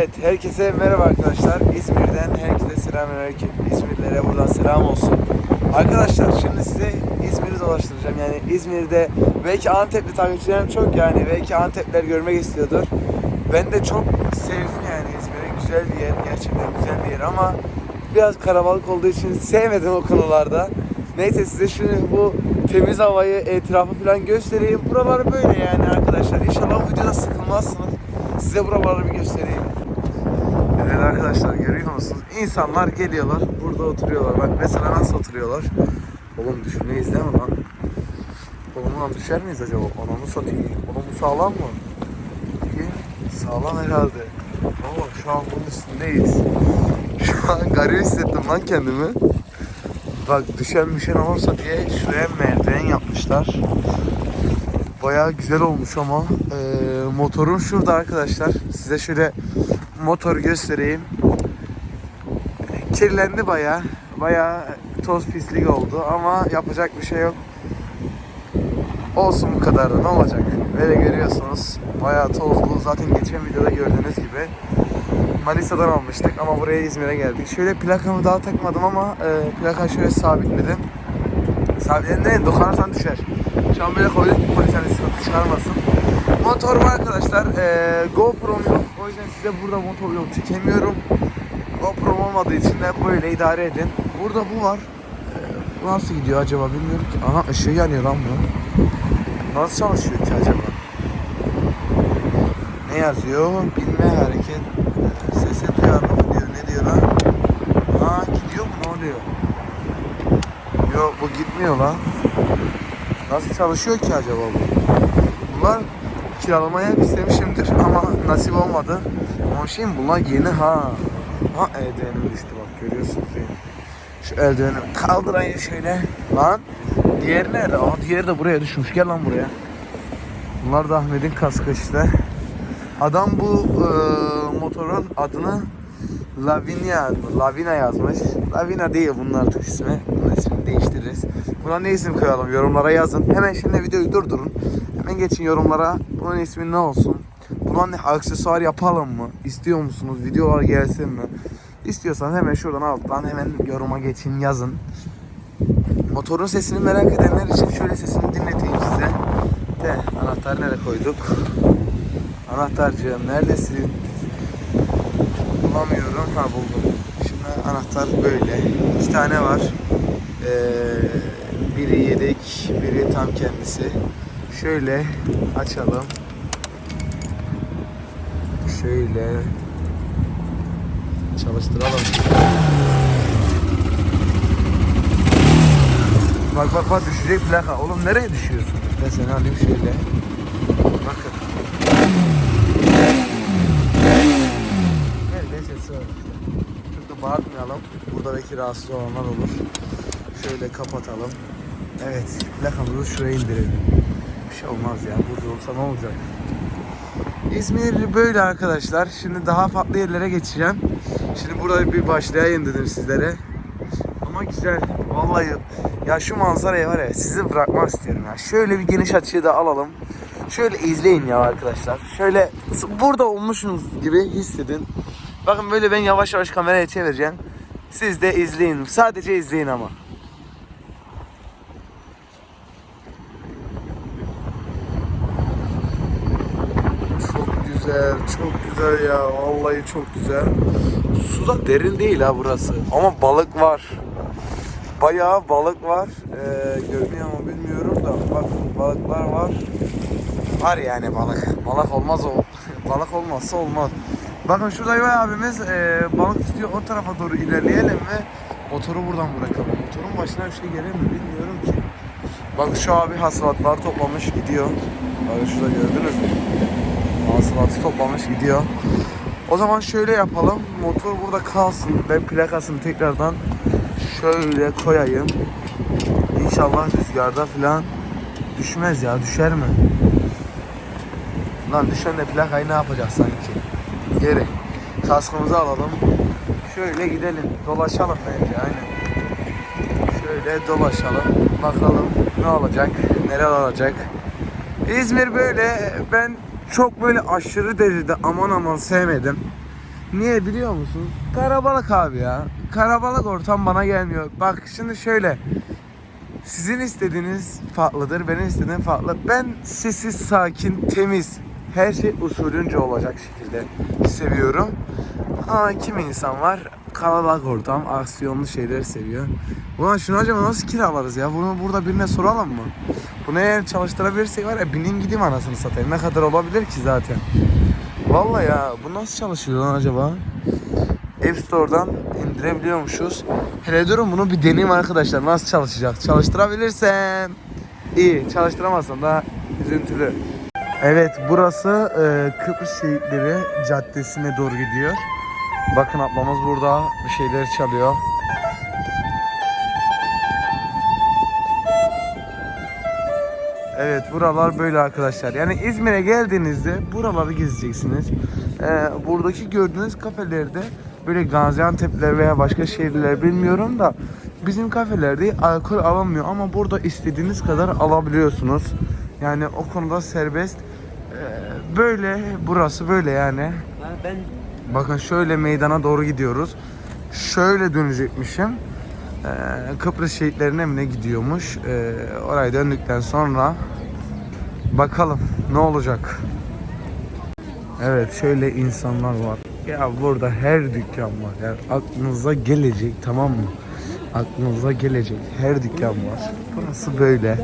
Evet, herkese merhaba arkadaşlar. İzmir'den herkese selamünaleyküm. İzmirlilere buradan selam olsun. Arkadaşlar şimdi size İzmir'i dolaştıracağım. Yani İzmir'de belki Antepli takipçilerim çok yani belki Antepler görmek istiyordur. Ben de çok sevdim yani İzmir'i. Güzel bir yer, gerçekten güzel bir yer ama biraz karabalık olduğu için sevmedim o konularda. Neyse size şimdi bu temiz havayı, etrafı falan göstereyim. Buralar böyle yani arkadaşlar. İnşallah videoda sıkılmazsınız. Size buraları bir göstereyim. Evet arkadaşlar görüyor musunuz? İnsanlar geliyorlar, burada oturuyorlar. Bak mesela nasıl oturuyorlar? Oğlum düşmeyiz değil mi lan? Oğlum düşer miyiz acaba? Anamı satayım. Oğlum bu sağlam mı? Ki sağlam herhalde. Ama şu an bunun üstündeyiz. Şu an garip hissettim lan kendimi. Bak düşen düşen olursa diye şuraya merdiven yapmışlar. Bayağı güzel olmuş ama Ee, motorum şurada arkadaşlar. Size şöyle motoru göstereyim. Kirlendi bayağı. Bayağı toz pislik oldu ama yapacak bir şey yok. Olsun bu kadar da ne olacak? Böyle görüyorsunuz. Bayağı tozlu. Zaten geçen videoda gördüğünüz gibi. Manisa'dan almıştık ama buraya İzmir'e geldik. Şöyle plakamı daha takmadım ama e, plaka şöyle sabitledim. Sabitledim değil, dokunarsan düşer. Böyle koyduk ki polis hani sıkıntı çıkarmasın. Motor var arkadaşlar. E, GoPro'm yok. O yüzden size burada motor yok çekemiyorum. GoPro'm olmadığı için de böyle idare edin. Burada bu var. E, nasıl gidiyor acaba bilmiyorum ki. Aha ışığı yanıyor lan bu. Nasıl çalışıyor ki acaba? Ne yazıyor? Bilme hareket. Sesi duyarlı mı diyor? Ne diyor lan? Ha gidiyor mu? Ne oluyor? Yok bu gitmiyor lan. Nasıl çalışıyor ki acaba bu? Bunlar kiralamaya istemişimdir ama nasip olmadı. Ama şey mi bunlar yeni ha. Ha eldivenim düştü bak görüyorsunuz değil mi? Şu eldiveni kaldırayım şöyle. Lan diğeri nerede? Aa diğeri de buraya düşmüş. Gel lan buraya. Bunlar da Ahmet'in kaskı işte. Adam bu e, motorun adını Lavinia, Lavina yazmış. Lavina değil bunun artık ismi. Bunun ismini değiştiririz. Buna ne isim koyalım yorumlara yazın. Hemen şimdi videoyu durdurun. Hemen geçin yorumlara. Bunun ismi ne olsun? Buna ne aksesuar yapalım mı? İstiyor musunuz? Videolar gelsin mi? İstiyorsan hemen şuradan alttan hemen yoruma geçin yazın. Motorun sesini merak edenler için şöyle sesini dinleteyim size. De anahtarı nereye koyduk? Anahtarcığım neredesin? Bulamıyorum. Ha buldum. Şimdi anahtar böyle. İki tane var. Ee, biri yedek, biri tam kendisi. Şöyle açalım. Şöyle çalıştıralım. Bak bak bak düşecek plaka. Oğlum nereye düşüyorsun? Ben seni alayım şöyle. Bakın. Evet neyse sığ. Çok da bağırtmayalım. Burada belki rahatsız olanlar olur. Şöyle kapatalım. Evet plakamızı şuraya indirelim. Bir şey olmaz ya. Burada olsa ne olacak? İzmir böyle arkadaşlar. Şimdi daha farklı yerlere geçeceğim. Şimdi burada bir başlayayım dedim sizlere. Ama güzel. Vallahi ya şu manzarayı var ya sizi bırakmak istiyorum ya. Şöyle bir geniş açıyı da alalım. Şöyle izleyin ya arkadaşlar. Şöyle burada olmuşsunuz gibi hissedin. Bakın böyle ben yavaş yavaş kameraya çevireceğim. Siz de izleyin. Sadece izleyin ama. Çok güzel, çok güzel ya. Vallahi çok güzel. Su da derin değil ha burası. Ama balık var. Bayağı balık var. Ee, görünüyor mu bilmiyorum da. Bak balıklar var. Var yani balık. Balık olmaz o. balık olmazsa olmaz. Bakın şurada Yuvay abimiz e, balık tutuyor. O tarafa doğru ilerleyelim ve motoru buradan bırakalım. Motorun başına bir şey gelir mi bilmiyorum ki. Bak şu abi hasılatlar toplamış gidiyor. Bakın şurada gördünüz mü? Hasılatı toplamış gidiyor. O zaman şöyle yapalım. Motor burada kalsın. Ben plakasını tekrardan şöyle koyayım. İnşallah rüzgarda falan düşmez ya. Düşer mi? Lan düşen de plakayı ne yapacağız sanki? Geri. Kaskımızı alalım. Şöyle gidelim. Dolaşalım bence aynen. Şöyle dolaşalım. Bakalım ne olacak? Neler olacak? İzmir böyle ben çok böyle aşırı derecede aman aman sevmedim. Niye biliyor musun? Karabalık abi ya. Karabalık ortam bana gelmiyor. Bak şimdi şöyle. Sizin istediğiniz farklıdır, benim istediğim farklı. Ben sessiz, sakin, temiz, her şey usulünce olacak şekilde seviyorum. Ama kimi insan var kalabalık ortam, aksiyonlu şeyleri seviyor. Ulan şunu acaba nasıl kiralarız ya? Bunu burada birine soralım mı? Bunu eğer çalıştırabilirsek var ya bineyim gideyim anasını satayım. Ne kadar olabilir ki zaten? Vallahi ya bu nasıl çalışıyor lan acaba? App Store'dan indirebiliyormuşuz. Hele durun bunu bir deneyeyim arkadaşlar. Nasıl çalışacak? Çalıştırabilirsem iyi. Çalıştıramazsam da üzüntülü. Evet burası e, Kıbrıs Şehitleri Caddesi'ne doğru gidiyor. Bakın ablamız burada bir şeyler çalıyor. Evet buralar böyle arkadaşlar. Yani İzmir'e geldiğinizde buraları gezeceksiniz. Ee, buradaki gördüğünüz kafelerde böyle Gaziantep'ler veya başka şehirler bilmiyorum da bizim kafelerde alkol alınmıyor ama burada istediğiniz kadar alabiliyorsunuz. Yani o konuda serbest. Böyle burası böyle yani. Ben Bakın şöyle meydana doğru gidiyoruz. Şöyle dönecekmişim. Ee, Kıbrıs şehitlerine mi ne gidiyormuş. Ee, oraya döndükten sonra bakalım ne olacak. Evet şöyle insanlar var. Ya burada her dükkan var. Yani aklınıza gelecek tamam mı? Aklınıza gelecek her dükkan var. Burası böyle.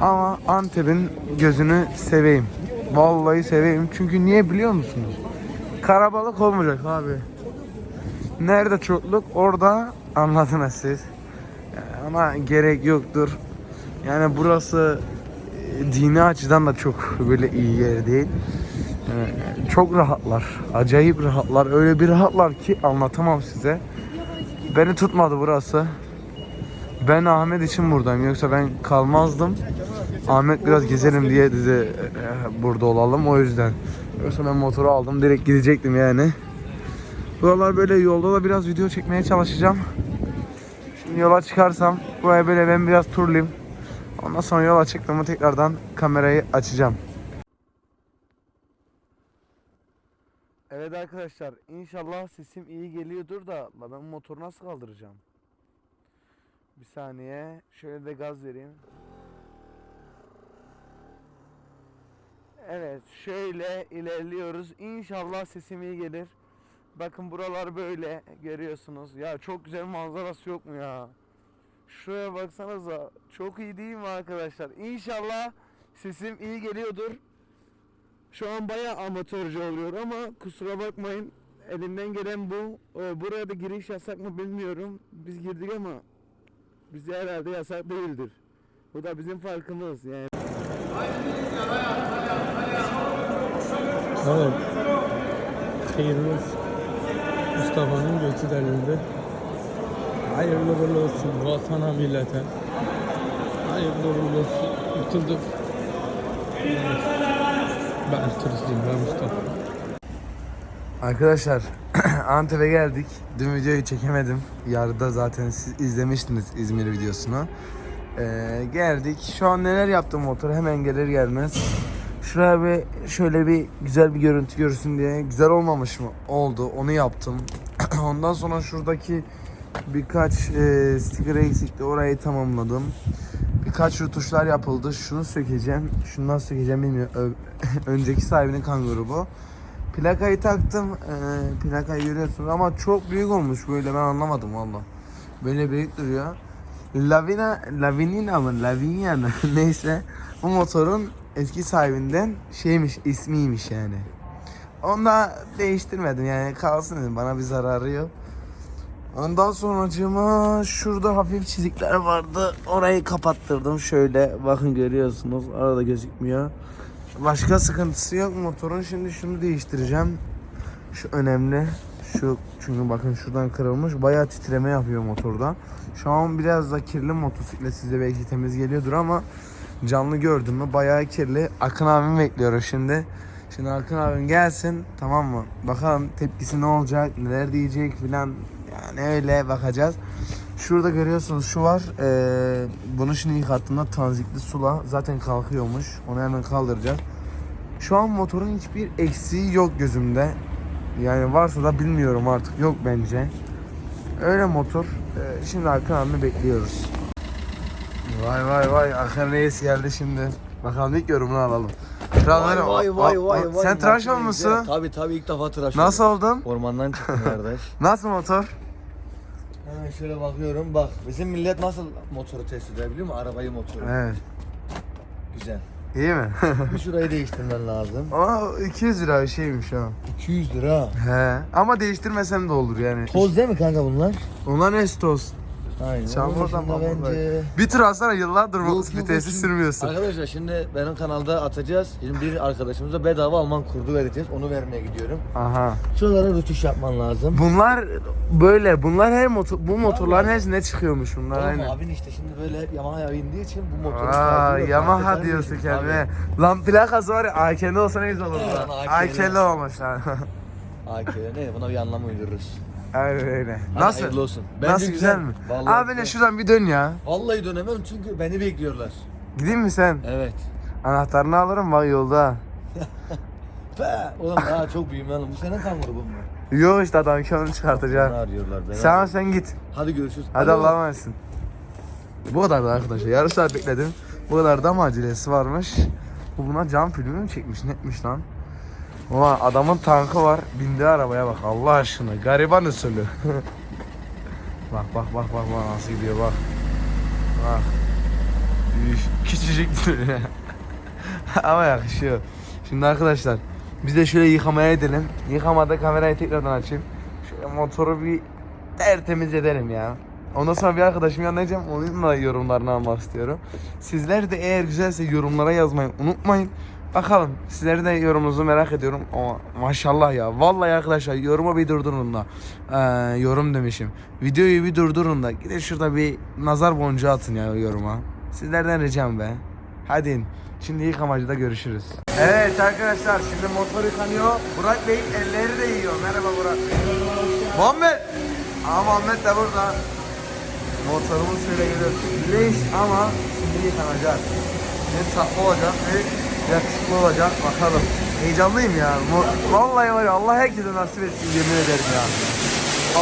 Ama Antep'in gözünü seveyim. Vallahi seveyim. Çünkü niye biliyor musunuz? Karabalık olmayacak abi. Nerede çokluk orada anladınız siz. Ama gerek yoktur. Yani burası e, dini açıdan da çok böyle iyi yer değil. Yani çok rahatlar. Acayip rahatlar. Öyle bir rahatlar ki anlatamam size. Beni tutmadı burası. Ben Ahmet için buradayım. Yoksa ben kalmazdım. Ahmet biraz gezelim diye dedi e, burada olalım o yüzden. Yoksa ben motoru aldım direkt gidecektim yani. Buralar böyle yolda da biraz video çekmeye çalışacağım. Şimdi yola çıkarsam buraya böyle ben biraz turlayayım. Ondan sonra yola çıktığımı tekrardan kamerayı açacağım. Evet arkadaşlar inşallah sesim iyi geliyordur da ben motoru nasıl kaldıracağım? Bir saniye şöyle de gaz vereyim. Evet şöyle ilerliyoruz. İnşallah sesim iyi gelir. Bakın buralar böyle görüyorsunuz. Ya çok güzel manzarası yok mu ya? Şuraya baksanıza. Çok iyi değil mi arkadaşlar? İnşallah sesim iyi geliyordur. Şu an bayağı amatörce oluyor ama kusura bakmayın. Elimden gelen bu. Ee, Buraya da giriş yasak mı bilmiyorum. Biz girdik ama bize herhalde yasak değildir. Bu da bizim farkımız yani. Evet. Hayırlı. Mustafa'nın göçü delildi. Hayırlı uğurlu olsun vatana millete. Hayırlı uğurlu olsun. Oturduk. Ben turistim ben Mustafa. Arkadaşlar Antep'e geldik. Dün videoyu çekemedim. Yarıda zaten siz izlemiştiniz İzmir videosunu. Ee, geldik. Şu an neler yaptım motor hemen gelir gelmez. Şuraya bir şöyle bir güzel bir görüntü görsün diye. Güzel olmamış mı? Oldu. Onu yaptım. Ondan sonra şuradaki birkaç e, sticker eksikti. Orayı tamamladım. Birkaç rötuşlar yapıldı. Şunu sökeceğim. Nasıl sökeceğim bilmiyorum. Önceki sahibinin kanguru bu. Plakayı taktım. Ee, plakayı görüyorsunuz ama çok büyük olmuş böyle ben anlamadım valla. Böyle büyük duruyor. Lavina, Lavinina mı? Lavinia mı? Neyse. Bu motorun eski sahibinden şeymiş, ismiymiş yani. Onu da değiştirmedim yani kalsın dedim bana bir zararı yok. Ondan sonracığıma şurada hafif çizikler vardı. Orayı kapattırdım şöyle. Bakın görüyorsunuz. Arada gözükmüyor. Başka sıkıntısı yok motorun. Şimdi şunu değiştireceğim. Şu önemli. Şu çünkü bakın şuradan kırılmış. Bayağı titreme yapıyor motorda. Şu an biraz da kirli motosiklet size belki temiz geliyordur ama canlı gördüm mü bayağı kirli. Akın abimi bekliyorum şimdi. Şimdi Akın abim gelsin tamam mı? Bakalım tepkisi ne olacak, neler diyecek filan. Yani öyle bakacağız. Şurada görüyorsunuz şu var. Ee, bunu şimdi yıkattığımda tanzikli sula zaten kalkıyormuş. Onu hemen kaldıracağız. Şu an motorun hiçbir eksiği yok gözümde. Yani varsa da bilmiyorum artık. Yok bence. Öyle motor. Ee, şimdi Hakan abimi bekliyoruz. Vay vay vay. Hakan Reis geldi şimdi. Bakalım ilk yorumunu alalım. Vay vay vay Aa, vay vay. Sen tıraş Makine olmuşsun. güzel. Tabii tabii ilk defa tıraş Nasıl oldum. oldun? Ormandan çıktım kardeş. Nasıl motor? Hemen şöyle bakıyorum bak bizim millet nasıl motoru test eder biliyor musun? Arabayı motoru. Evet. Güzel. İyi mi? Bir şurayı değiştirmen lazım. Ama 200 lira bir şeymiş ha. 200 lira. He. Ama değiştirmesem de olur yani. Toz değil mi kanka bunlar? Onlar ne toz? Aynen. Çamurdan bence... Bir tur alsana yıllardır bu yok, vitesi sürmüyorsun. Arkadaşlar şimdi benim kanalda atacağız. Şimdi bir arkadaşımıza bedava Alman kurdu vereceğiz. Onu vermeye gidiyorum. Aha. Şuralara rütüş yapman lazım. Bunlar böyle. Bunlar her motor bu motorların hepsine çıkıyormuş bunlar Oğlum aynen. abin işte şimdi böyle Yamaha'ya bindiği için bu motorun Aa. Yamaha diyorsun kendine. Lan plakası var ya AK'li olsa ne güzel AK'li. AK'li olmuş lan. Ne buna bir anlam uydururuz. Aynen öyle. Hadi Nasıl? hayırlı olsun. Bence Nasıl güzel, mi? Vallahi Abi ne güzel. şuradan bir dön ya. Vallahi dönemem çünkü beni bekliyorlar. Gideyim mi sen? Evet. Anahtarını alırım bak yolda. Be, oğlum daha çok büyüğüm lan. Bu sene tam grubum mu? Yok işte adam onu Beni çıkartacak. arıyorlar. Beni Sen arıyorlar. sen git. Hadi görüşürüz. Hadi. Allah'a emanetsin. Bu kadar da arkadaşlar. Yarım saat bekledim. Bu kadar da mı acelesi varmış? Bu buna cam filmi mi çekmiş? Netmiş lan. Ulan adamın tankı var. Bindi arabaya bak Allah aşkına. Gariban usulü. bak bak bak bak bak nasıl gidiyor bak. Bak. Üf, Küçücük. Ama yakışıyor. Şimdi arkadaşlar biz de şöyle yıkamaya gidelim. Yıkamada kamerayı tekrardan açayım. Şöyle motoru bir tertemiz edelim ya. Ondan sonra bir arkadaşım gideceğim. Onun da yorumlarını almak istiyorum. Sizler de eğer güzelse yorumlara yazmayı unutmayın. Bakalım sizlerin de yorumunuzu merak ediyorum. Ama maşallah ya. Vallahi arkadaşlar yorumu bir durdurun da. Ee, yorum demişim. Videoyu bir durdurun da. Gidin şurada bir nazar boncuğu atın ya yoruma. Sizlerden ricam be. Hadi. Şimdi yıkamacıda görüşürüz. Evet arkadaşlar şimdi motor yıkanıyor. Burak Bey elleri de yiyor. Merhaba Burak Bey. Muhammed. Aa Muhammed de burada. Motorumuz şöyle geliyor. Leş ama şimdi yıkanacak. Ne tatlı olacak ne yakışıklı olacak bakalım. Heyecanlıyım ya. Vallahi var ya Allah herkese nasip etsin yemin ederim ya.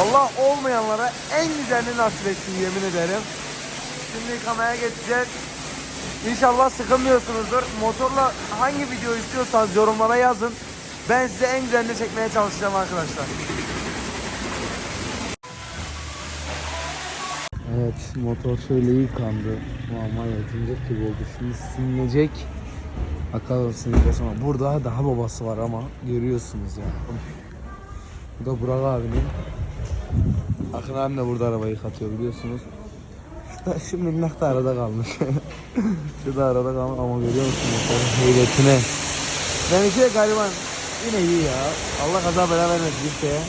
Allah olmayanlara en güzelini nasip etsin yemin ederim. Şimdi yıkamaya geçeceğiz. İnşallah sıkılmıyorsunuzdur. Motorla hangi video istiyorsanız yorumlara yazın. Ben size en güzelini çekmeye çalışacağım arkadaşlar. Evet motor şöyle yıkandı. Aman yatınacak gibi oldu. Şimdi silinecek. Silinecek ama burada daha babası var ama görüyorsunuz ya. Bu da Burak abinin. Akın abim de burada arabayı yıkatıyor biliyorsunuz. Şu, da, şu minnak da arada kalmış. şu da arada kalmış ama görüyor musun motorun heyletine. Benimki de gariban. Yine iyi ya. Allah kaza bela vermesin kimseye.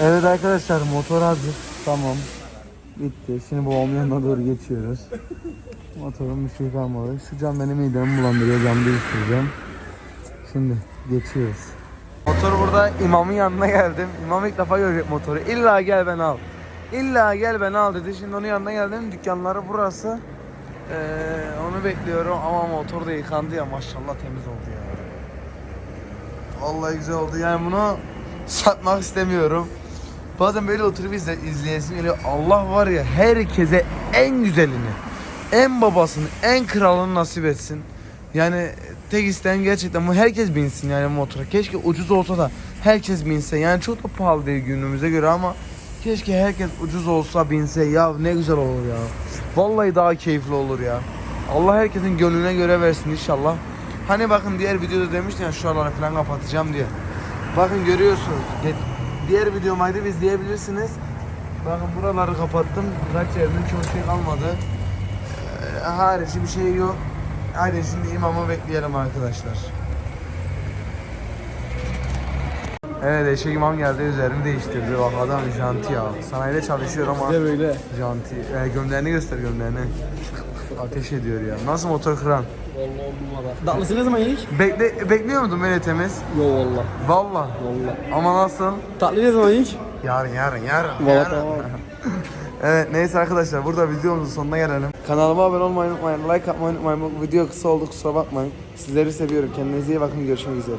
Evet arkadaşlar motor hazır. Tamam. Bitti. Şimdi babamın yanına doğru geçiyoruz. Motorun bir şey kalmadı. Şu cam benim midemi bulandırıyor. Cam değiştireceğim. Şimdi geçiyoruz. Motor burada imamın yanına geldim. İmam ilk defa görecek motoru. İlla gel ben al. İlla gel ben al dedi. Şimdi onun yanına geldim. Dükkanları burası. Ee, onu bekliyorum ama motor da yıkandı ya maşallah temiz oldu ya. Vallahi güzel oldu. Yani bunu satmak istemiyorum. Bazen böyle oturup izle, izleyesim geliyor. Allah var ya herkese en güzelini, en babasını, en kralını nasip etsin. Yani tek isteyen gerçekten bu herkes binsin yani motora. Keşke ucuz olsa da herkes binse. Yani çok da pahalı değil günümüze göre ama keşke herkes ucuz olsa binse. Ya ne güzel olur ya. Vallahi daha keyifli olur ya. Allah herkesin gönlüne göre versin inşallah. Hani bakın diğer videoda demiştim ya şuraları falan kapatacağım diye. Bakın görüyorsunuz. Diğer videomaydı izleyebilirsiniz. Bakın buraları kapattım. Kaç yerinde çok şey kalmadı. Ee, harici bir şey yok. Hadi şimdi imamı bekleyelim arkadaşlar. Evet eşek imam geldi üzerini değiştirdi. Bak adam janti ya. Sanayide çalışıyor ama böyle. janti. Ee, gömleğini göster gömleğini. Ateş ediyor ya. Nasıl motor kıran? Vallahi on numara. Tatlısı ne zaman yedik? Bekle, bekliyor muydun böyle temiz? Yo valla. Valla. Valla. Ama nasıl? Tatlı ne zaman yedik? Yarın yarın yarın. Valla tamam. Evet neyse arkadaşlar burada videomuzun sonuna gelelim. Kanalıma abone olmayı unutmayın. Like atmayı unutmayın. Bu video kısa oldu kusura bakmayın. Sizleri seviyorum. Kendinize iyi bakın. Görüşmek üzere.